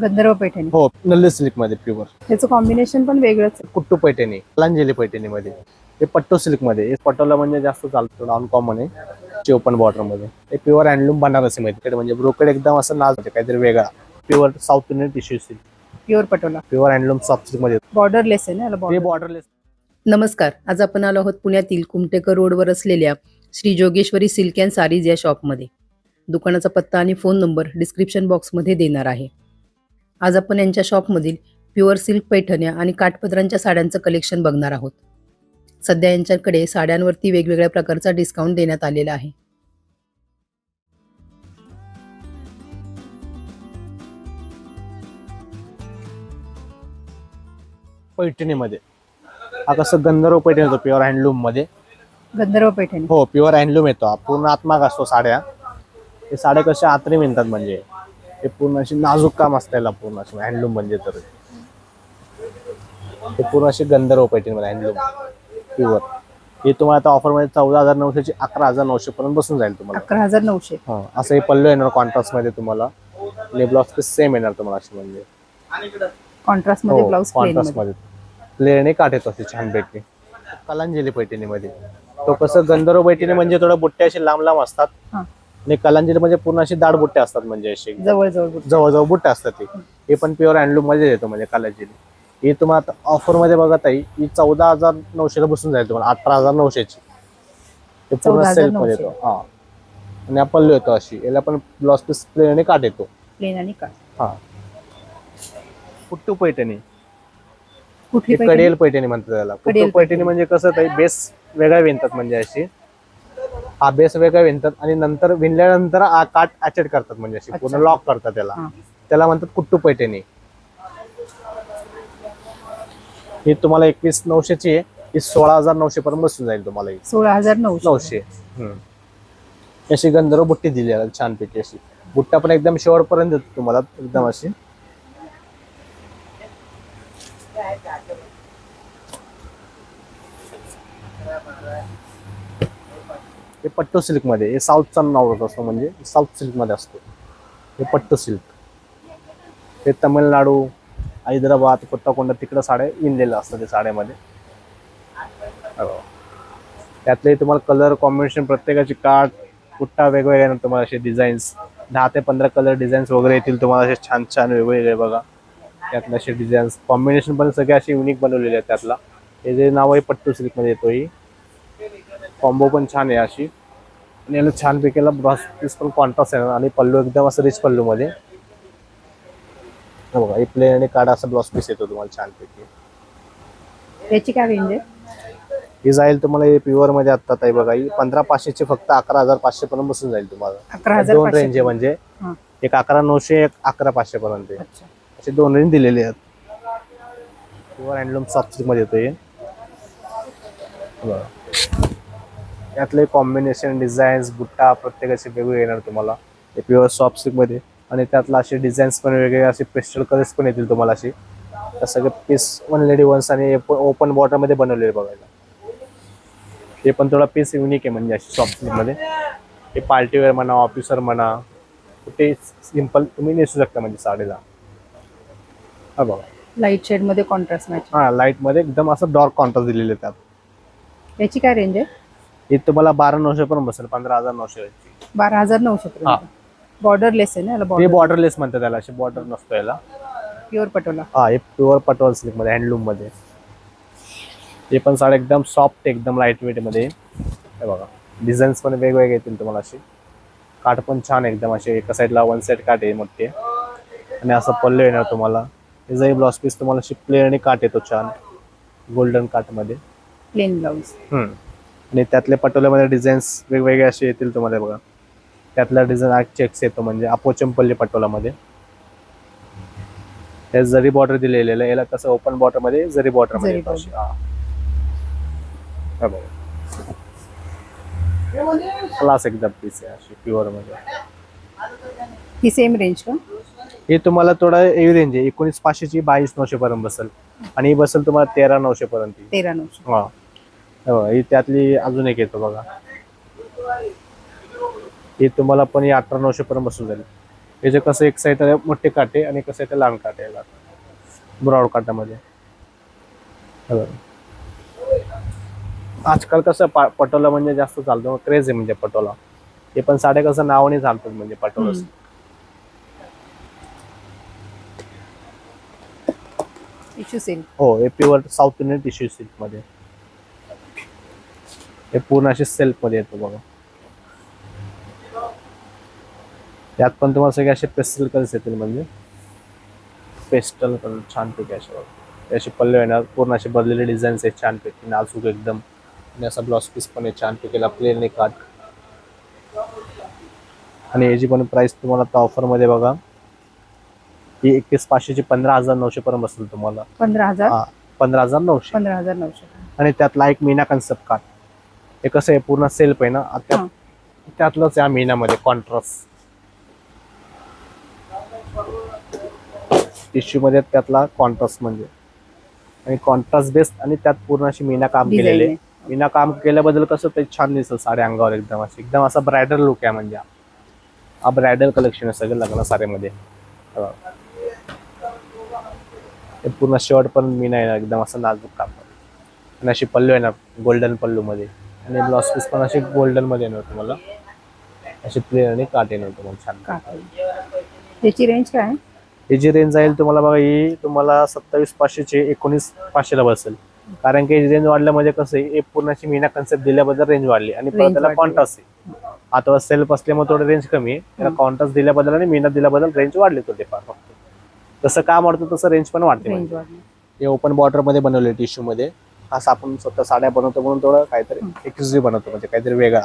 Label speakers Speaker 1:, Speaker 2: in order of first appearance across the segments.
Speaker 1: गंधर्व पैठणी.
Speaker 2: हो नल्ले सिल्कमध्ये प्युअर
Speaker 1: त्याचं कॉम्बिनेशन पण वेगळंच आहे.
Speaker 2: कुट्टू पैठणी कलांजली पैठणी मध्ये हे पट्टो सिल्कमध्ये हे पटोला म्हणजे जास्त चालतो अनकॉमन आहे. ओपन बॉर्डरमध्ये हे प्युअर हँडलूम बनारसी मध्ये. म्हणजे ब्रोकेड एकदम असं नाच होते काहीतरी वेगळा. Pure South Indian tissue silk
Speaker 1: pure patola.
Speaker 2: Pure handloom soft सिल्कमध्ये.
Speaker 1: बॉर्डरलेस आहे ना
Speaker 2: हे. बॉर्डरलेस
Speaker 3: नमस्कार आज आपण आलो आहोत पुण्यातील कुमटेकर रोडवर असलेल्या Shri Jogeshwari silk and saris या शॉपमध्ये दुकानाचा पत्ता आणि फोन नंबर डिस्क्रिप्शन बॉक्समध्ये देणार आहे. आज आपण यांच्या शॉपमधील प्युअर सिल्क पैठण्या आणि काठपदरांच्या साड्यांचं कलेक्शन बघणार आहोत. सध्या यांच्याकडे साड्यांवरती वेगवेगळ्या प्रकारचा डिस्काउंट देण्यात आलेला आहे.
Speaker 2: पैठणी मध्ये हा कसं गंधर्व पैठणी येतो प्युअर हँडलूममध्ये.
Speaker 1: गंधर्व पैठणी.
Speaker 2: हो प्युअर हँडलूम येतो हा. पूर्ण आत्माग असतो साड्या. हे साड्या कशा आत्री मिळतात म्हणजे? हे पूर्ण अशी नाजूक काम असतं याला पूर्ण असं हँडलूम म्हणजे तर. हे पूर्ण अशी गंधर्व पैठणी मध्ये हँडलूम प्युअर हे तुम्हाला आता ऑफरमध्ये चौदा हजार नऊशेची अकरा हजार नऊशे पर्यंत बसून जाईल तुम्हाला.
Speaker 1: अकरा हजार नऊशे.
Speaker 2: हा असं हे पल्लू येणार कॉन्ट्रास्टमध्ये तुम्हाला. ब्लाउज पीस सेम येणार तुम्हाला अशी म्हणजे.
Speaker 1: कॉन्ट्रास्टमध्ये प्लेन
Speaker 2: कॉन्ट्रास्टमध्ये.
Speaker 1: मध्ये.
Speaker 2: प्लेने काठ येतो असे छान पैकी कलांजली पैठणी मध्ये तो कसं गंधर्व पैठणी म्हणजे थोडं बुट्टे असे लांब लांब असतात. आणि कलांजली म्हणजे पूर्ण अशी दाड बुट्टे असतात म्हणजे असे
Speaker 1: जवळ जवळ
Speaker 2: जवळजवळ बुट्टे असतात ते. हे पण प्युअर हँडलूममध्ये येतो म्हणजे कलांजली ही तुम्हाला ऑफरमध्ये बघत आहे ही चौदा हजार नऊशेला बसून जाईल तुम्हाला अठरा हजार नऊशेची. हे पूर्ण
Speaker 1: 14,900.
Speaker 2: सेल्फमध्ये येतो. हा. आणि हा पल्लू येतो अशी. याला पण ब्लाउज पीस प्लेन आणि काठ येतो.
Speaker 1: प्लेन आणि काठ.
Speaker 2: हा. कुट्टू पैठणी.
Speaker 1: कुठली पैठणी
Speaker 2: कडेल पैठणी? म्हणतात त्याला.
Speaker 1: कडेल
Speaker 2: कुट्टू पैठणी. म्हणजे कसं ते बेस वेगळा विणतात म्हणजे अशी. हा बेस वेगळा विणतात आणि नंतर विणल्यानंतर हा काठ ऍचेड करतात म्हणजे अशी पूर्ण. लॉक करतात त्याला. त्याला म्हणतात कुट्टू पैठणी. ही तुम्हाला एकवीस नऊशेची आहे. ही सोळा हजार नऊशे पर्यंत बसून जाईल तुम्हाला ही.
Speaker 1: सोळा हजार नऊशे.
Speaker 2: अशी गंधर्व बुट्टी दिली आहे. छानपैकी अशी. बुट्टा पण एकदम शेवटपर्यंत देतो तुम्हाला. एकदम अशी. हे पट्टू सिल्कमध्ये हे साऊथचा नाव असतो म्हणजे साऊथ सिल्कमध्ये असतो. हे पट्टू सिल्क. हे तमिळनाडू हैदराबाद कोत्ताकोंडा तिकडं साड्या विणलेल्या असतात त्या साड्यामध्ये. हो. त्यातले तुम्हाला कलर कॉम्बिनेशन प्रत्येकाची काठ कुट्टा वेगवेगळे येणार तुम्हाला असे डिझाईन्स दहा ते पंधरा कलर डिझाईन्स वगैरे येतील तुम्हाला असे छान छान वेगवेगळे बघा. त्यातले असे डिझाईन्स कॉम्बिनेशन पण सगळे असे युनिक बनवलेले आहेत त्यातला. हे जे नाव आहे पट्टू सिल्कमध्ये येतो ही कॉम्बो पण छान आहे अशी. आणि याला छान पैकीला ब्रॉस पीस पण कॉन्ट्रास्ट आहे. आणि पल्लू एकदम असं रिच पल्लूमध्ये. बघा हे प्लेन आणि काढा असा ब्लाउज पीस येतो तुम्हाला छानपैकी
Speaker 1: याची काय रेंज आहे?
Speaker 2: ही जाईल तुम्हाला हे प्युअरमध्ये आता ताई बघा ही पंधरा पाचशेची फक्त अकरा हजार पाचशे पर्यंत बसून जाईल तुम्हाला. दोन रेंज आहे म्हणजे. एक अकरा नऊशे एक अकरा पाचशे पर्यंत असे दोन रेंज दिलेले आहेत. प्युअर हँडलूम सॉफ्टमध्ये येतो हे बघा. यातले कॉम्बिनेशन डिझाईन्स बुट्टा प्रत्येकाचे वेगवेगळे येणार तुम्हाला. हे प्युअर सॉफ्ट सिल्कमध्ये. आणि त्यातला असे डिझाईन्स पण वेगवेगळे असे पेस्टल कलर्स पण येतील तुम्हाला असे. सगळे पीस वन लेडी वन्स आणि ओपन बॉर्डरमध्ये बनवलेले बघायला. हे पण थोडा पीस युनिक आहे म्हणजे अशी सॉफ्ट सिल्कमध्ये. हे पार्टीवेअर म्हणा ऑफिसर म्हणा कुठे सिंपल तुम्ही नेसू शकता म्हणजे साडीला. हा बघा.
Speaker 1: लाइट शेडमध्ये कॉन्ट्रास्ट मॅच
Speaker 2: हा लाइटमध्ये एकदम असं डार्क कॉन्ट्रास्ट दिलेले आहेत त्यात.
Speaker 1: याची काय रेंज आहे?
Speaker 2: हे तुम्हाला बारा नऊशे पर्यंत बसेल पंधरा हजार नऊशे
Speaker 1: बारा हजार नऊशे पर्यंत. बॉर्डरलेस आहे ना याला बॉर्डर
Speaker 2: बॉर्डरलेस म्हणतात त्याला असे बॉर्डर नसतो याला.
Speaker 1: प्युअर पटोला.
Speaker 2: हा हे प्युअर पटोल सिल्कमध्ये हँडलूममध्ये. हे पण साडे एकदम सॉफ्ट एकदम लाइट वेटमध्ये. हे बघा डिझाईन्स पण वेगवेगळे येतील तुम्हाला असे. काठ पण छान एकदम असे एका साईडला वन साईड काठ आहे मोठे. आणि असं पल्ले येणार तुम्हाला. हे ब्लाउज पीस तुम्हाला अशी प्लेन आणि काठ येतो छान. गोल्डन काठमध्ये
Speaker 1: प्लेन ब्लाऊज
Speaker 2: हम्म. आणि त्यातले पटोल्यामध्ये डिझाईन्स वेगवेगळे असे येतील तुम्हाला बघा. त्यातला डिझाईन चेक्स येतो म्हणजे अपोचंपल्ली पटोलामध्ये. हे जरी बॉर्डर दिलेलं आहे याला कसं ओपन बॉर्डरमध्ये जरी
Speaker 1: बॉर्डरमध्ये
Speaker 2: येतो. हा. बघा. क्लास एकदम पीस आहे अशी प्युअरमध्ये.
Speaker 1: ही सेम रेंज का?
Speaker 2: हे तुम्हाला थोडा एवी रेंज आहे. एकोणीस पाचशेची बावीस नऊशे पर्यंत बसेल. आणि ही बसेल तुम्हाला तेरा नऊशे पर्यंत.
Speaker 1: तेरा नऊशे.
Speaker 2: हा. हे ही त्यातली अजून एक येतो बघा. ही तुम्हाला पण ही अठरा नऊशे पर्यंत बसून जाईल. जे कसं एक साईड मोठे काटे आणि कसं आहे लहान काटे याला ब्रॉड काटामध्ये. आजकाल कसं पा- पटोला म्हणजे जास्त चालतो क्रेज आहे म्हणजे पटोला. हे पण साड्या कसं नावाने चालतात म्हणजे पटोला हो हे प्युअर साऊथ इंडियन टिश्यू सिल्कमध्ये. हे पूर्ण असे सेल्फमध्ये येतो बघा. यात पण तुम्हाला सगळे असे पेस्टल कलर्स येतील म्हणजे. पेस्टल कलर छान पैकी असे बघा. असे पल्ले येणार पूर्ण असे बदलेले डिझाईन्स आहेत छान पैकी. नाजूक एकदम. आणि असा ब्लाउज पीस पण आहे छान पैकी. प्लेन काट आणि याची पण प्राइस तुम्हाला आता ऑफरमध्ये बघा. ही एकवीस पाचशेची पंधरा हजार नऊशे पर्यंत बसेल तुम्हाला.
Speaker 1: पंधरा हजार?
Speaker 2: पंधरा हजार नऊशे.
Speaker 1: पंधरा हजार नऊशे.
Speaker 2: आणि त्यातला एक मीना कन्सेप्ट कार्ड हे कसं आहे पूर्ण सेल्फ आहे ना आ- त्यात-
Speaker 1: हा.
Speaker 2: त्यातलंच या मीनामध्ये कॉन्ट्रास्ट टिश्यू मध्ये त्यातला कॉन्ट्रास्ट म्हणजे. आणि कॉन्ट्रास्ट बेस्ड आणि त्यात पूर्ण अशी मीना काम केलेले
Speaker 1: आहे.
Speaker 2: मीना काम केल्याबद्दल कसं ते छान दिसेल साड्या अंगावर एकदम अशी. एकदम असा ब्रायडल लुक आहे म्हणजे. हा. ब्रायडल कलेक्शन आहे सगळं लग्न साड्यामध्ये पूर्ण शर्ट पण मीना आहे एकदम असं नाजूक काम. आणि अशी पल्लू येणार गोल्डन पल्लू मध्ये आणि ब्लाउज पीस पण अशी गोल्डनमध्ये येणार तुम्हाला. अशी प्लेन आणि काट येणार तुम्हाला छान.
Speaker 1: काका त्याची रेंज काय आहे?
Speaker 2: ही जी रेंज जाईल तुम्हाला बघा ही तुम्हाला सत्तावीस पाचशेचे एकोणीस पाचशेला बसेल. कारण की रेंज वाढल्यामध्ये कसं आहे एक पूर्ण अशी मीना कन्सेप्ट दिल्याबद्दल रेंज वाढली. आणि परत त्याला. कॉन्ट्रास्ट आहे. आता सेल्फ असल्यामुळे थोडं रेंज कमी आहे. त्याला. कॉन्ट्रास्ट दिल्याबद्दल आणि मीना दिल्याबद्दल रेंज वाढली थोडीफार फक्त. जसं काम वाढतं तसं रेंज पण वाढते. म्हणजे. हे ओपन बॉर्डरमध्ये बनवले टिश्यू मध्ये. असं आपण स्वतः साड्या बनवतो म्हणून थोडं काहीतरी एक्सक्लुझिव्ह बनवतो म्हणजे काहीतरी वेगळा.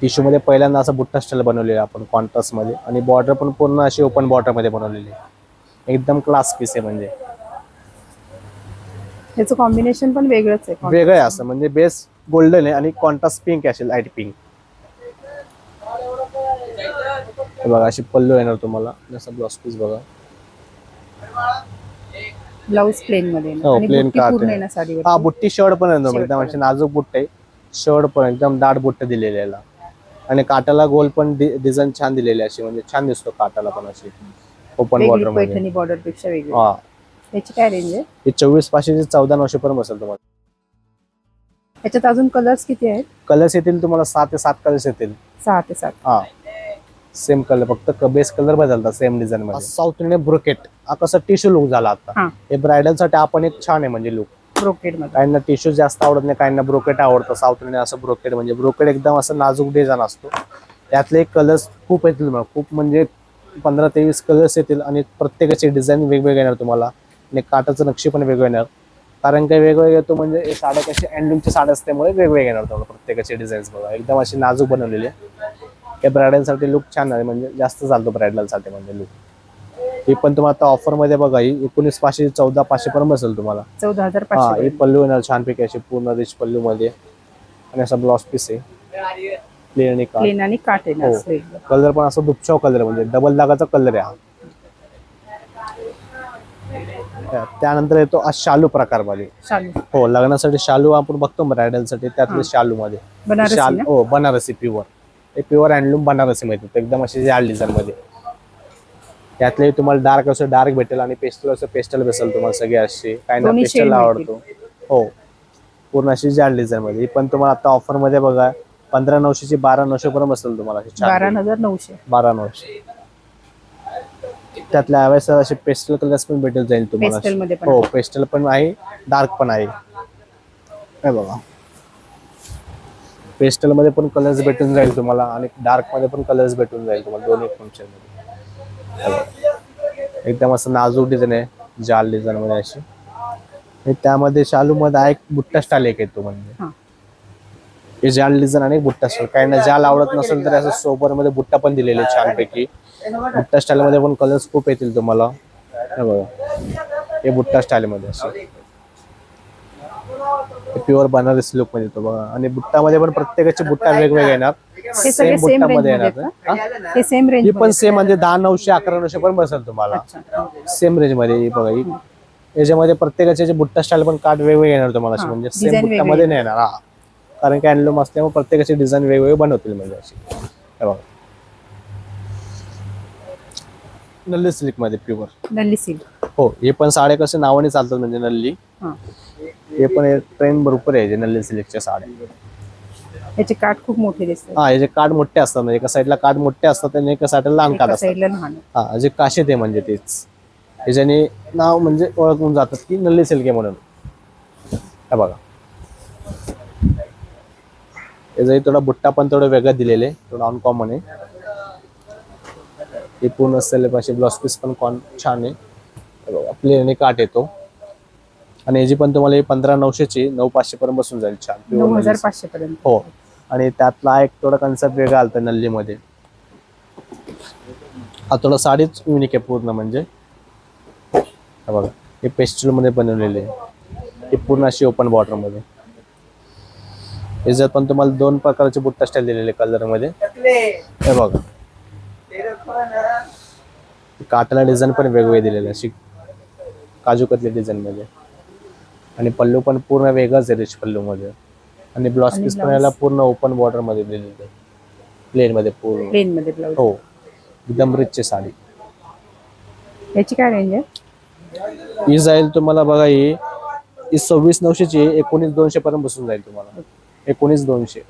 Speaker 2: टिश्यू मध्ये पहिल्यांदा असं बुट्टा स्टाईल बनवलेलं आपण कॉन्ट्रास्टमध्ये. आणि बॉर्डर पण पूर्ण अशी ओपन बॉर्डरमध्ये बनवलेली आहे. एकदम क्लास पीस आहे म्हणजे.
Speaker 1: त्याचं कॉम्बिनेशन पण वेगळंच आहे
Speaker 2: वेगळं आहे असं म्हणजे बेस गोल्डन आहे आणि कॉन्ट्रास्ट पिंक असेल लाइट पिंक बघा अशी पल्लू येणार तुम्हाला. जसं ब्लाउज पीस बघा.
Speaker 1: ब्लाऊज प्लेन मध्ये
Speaker 2: हो,
Speaker 1: आणि
Speaker 2: plain
Speaker 1: बुट्टी
Speaker 2: काठ
Speaker 1: पूर्ण
Speaker 2: आहे.
Speaker 1: आहे ना साडीवर
Speaker 2: हा बुट्टी शर्ट पण
Speaker 1: Shirt
Speaker 2: एकदम अशी नाजूक बुट्ट आहे. शर्ट पण एकदम दाट बुट्ट दिलेली आहे याला. आणि काटाला गोल पण डिझाईन छान दिलेली आहे अशी म्हणजे छान दिसतो काटाला पण अशी. ओपन
Speaker 1: वेगळी
Speaker 2: बॉर्डरमध्ये.
Speaker 1: पैठणी बॉर्डरपेक्षा वेगळी.
Speaker 2: हा.
Speaker 1: काय रेंज आहे?
Speaker 2: हे चोवीस पाचशे चौदा नऊशे पर्यंत बसेल तुम्हाला.
Speaker 1: त्याच्यात अजून कलर्स किती आहेत?
Speaker 2: कलर्स येतील तुम्हाला सात ते सात कलर्स येतील.
Speaker 1: सहा ते सात.
Speaker 2: हा. सेम कलर फक्त बेस कलर बदलतात सेम डिझाईन मध्ये. साऊथ इंडियन ब्रोकेट हा कसं टिश्यू लुक झाला आता.
Speaker 1: हा.
Speaker 2: ब्रायडलसाठी आपण एक छान आहे म्हणजे
Speaker 1: लुकमध्ये.
Speaker 2: काहींना टिश्यू जास्त आवडत नाही काहींना ब्रोकेट आवडतं. साऊथ इंडियन असं ब्रोकेट म्हणजे ब्रोकेट एकदम असं नाजूक डिझाईन असतो. त्यातले कलर्स खूप येतील खूप म्हणजे पंधरा तेवीस कलर्स येतील आणि प्रत्येकाचे डिझाईन वेगवेगळे येणार तुम्हाला. आणि काटाचं नक्षी पण वेगळं येणार. कारण काही वेगवेगळे येतो म्हणजे हे साड्या कशी हँडलूमच्या साड्या असल्यामुळे वेगवेगळे येणार तुम्हाला प्रत्येकाचे डिझाईन्स बघा. एकदम अशी नाजूक बनवलेली आहे. हे ब्रायडलसाठी लुक छान आहे. म्हणजे जास्त चालतो ब्रायडलसाठी म्हणजे लुक ही पण तुम्हाला आता ऑफरमध्ये बघा ही एकोणीस पाचशे चौदा पाचशे पर्यंत बसेल तुम्हाला.
Speaker 1: चौदा हजार
Speaker 2: हा ही पल्लू येणार छानपैकी अशी पूर्ण रिच पल्लू मध्ये. आणि असा ब्लाउज पीस आहे. प्लेन आणि
Speaker 1: काट ना
Speaker 2: हो. कलर पण असं दुपचाव कलर म्हणजे डबल दागाचा कलर आहे त्यानंतर येतो आज शालू
Speaker 1: प्रकारमध्ये
Speaker 2: हो लग्नासाठी शालू आपण बघतो ब्रायडलसाठी त्यातले शालू मध्ये हो बनारसी प्युअर हे प्युअर हँडलूम बनारसी मिळते एकदम अशी जाड डिझाईन मध्ये. त्यातले तुम्हाला डार्क असं डार्क भेटेल आणि पेस्टल असं पेस्टल भेटेल तुम्हाला सगळे असे. काही ना पेस्टल आवडतो. हो. पूर्ण अशी जाड डिझाईन मध्ये. ही पण तुम्हाला आता ऑफरमध्ये बघा पंधरा नऊशेची बारा नऊशे पर्यंत बसेल तुम्हाला
Speaker 1: बारा हजार नऊशे.
Speaker 2: बारा नऊशे. त्यातल्या अवेस असे पेस्टल कलर्स पण भेटेल जाईल तुम्हाला
Speaker 1: Pastel मध्ये पण.
Speaker 2: हो पेस्टल पण आहे डार्क पण आहे. हे बघा. पेस्टलमध्ये पण कलर्स भेटून जाईल तुम्हाला आणि डार्कमध्ये पण कलर्स भेटून जाईल तुम्हाला दोन्ही फंक्शनमध्ये. बघा. एकदम असं नाजूक डिझाईन आहे जाल डिझाईन मध्ये अशी. आणि त्यामध्ये शालू मध्ये एक बुट्टा स्टाईल एक येतो म्हणजे.
Speaker 1: हा.
Speaker 2: जाल डिझाईन आणि बुट्टा स्टाईल काही ना जाल आवडत नसेल तर असं सोबरमध्ये बुट्टा पण दिलेले छानपैकी. बुट्टा स्टाईल मध्ये पण कलर्स खूप येतील तुम्हाला. हे बघा. हे बुट्टा स्टाईल मध्ये असे. प्युअर बनारसी लुकमध्ये येतो बघा. आणि बुट्टामध्ये पण प्रत्येकाचे बुट्टा वेगवेगळे येणार. सेम
Speaker 1: सेम
Speaker 2: बुट्टा
Speaker 1: रेंजमध्ये
Speaker 2: मध्ये येणार हा?
Speaker 1: सेम रेंज
Speaker 2: ही पण सेम म्हणजे दहा नऊशे अकरा नऊशे पण बसेल तुम्हाला. सेम रेंजमध्ये बघा ही. याच्यामध्ये प्रत्येकाचे जे बुट्टा स्टाईल पण कार्ड वेगवेगळे येणार तुम्हाला असे. म्हणजे सेम बुट्टामध्ये नाही येणार. हा. कारण की हँडलूम असल्यामुळे प्रत्येकाचे डिझाईन वेगवेगळे बनवतील म्हणजे अशी हे बघा. नल्ली सिल्कमध्ये प्युअर
Speaker 1: नल्ली सिल्क
Speaker 2: हो हे पण साड्या कसे नावाने चालतात म्हणजे नल्ली.
Speaker 1: हा
Speaker 2: हे पण ट्रेन बरोबर आहे जे नल्ली सिल्कच्या साड्या.
Speaker 1: याचे काठ खूप मोठे दिसतात.
Speaker 2: हा याचे कार्ड मोठे असतात म्हणजे एका साईडला कार्ड मोठे असतात आणि एका साईडला लहान
Speaker 1: एका
Speaker 2: असतात.
Speaker 1: साईडला लहान.
Speaker 2: हा जे काशे ते म्हणजे तेच. याच्याने नाव म्हणजे ओळखून जातात की नल्ली सिल्क आहे म्हणून. हे बघा. याचाही थोडा बुट्टा पण थोडं वेगळं दिलेलं थोडं अनकॉमन आहे. हे पूर्ण असलेले पाशी ब्लाउज पीस पण कॉन छान आहे. हे बघा प्लेन काट येतो आणि याची पण तुम्हाला पंधरा नऊशेची नऊ पाचशे पर्यंत बसून जाईल छान
Speaker 1: नऊ हजार. पाचशे पर्यंत
Speaker 2: हो. आणि त्यातला एक थोडा कन्सेप्ट वेगळा आलता नल्लीमध्ये. हा थोडा साडीच युनिक आहे पूर्ण म्हणजे. हा बघा हे पेस्टलमध्ये बनवलेले आहे. हे पूर्ण अशी ओपन बॉर्डरमध्ये याच्यात पण तुम्हाला दोन प्रकारचे बुट्टा स्टाईल दिलेले कलरमध्ये हे बघा. काटाला डिझाईन पण वेगवेगळे दिलेले अशी काजू कतली डिझाईन मध्ये. आणि पल्लू पण पूर्ण वेगळाच आहे रिच पल्लू मध्ये आणि ब्लाउज पीस पण? याला पूर्ण ओपन बॉर्डरमध्ये दिलेले आहे. प्लेन मध्ये पूर्ण.
Speaker 1: प्लेन मध्ये ब्लाऊज
Speaker 2: हो. एकदम रिचची साडी.
Speaker 1: याची काय रेंज आहे?
Speaker 2: ही जाईल तुम्हाला बघा ही ही सव्वीस नऊशेची आहे. एकोणीस दोनशे पर्यंत बसून जाईल तुम्हाला. एकोणीस दोनशे.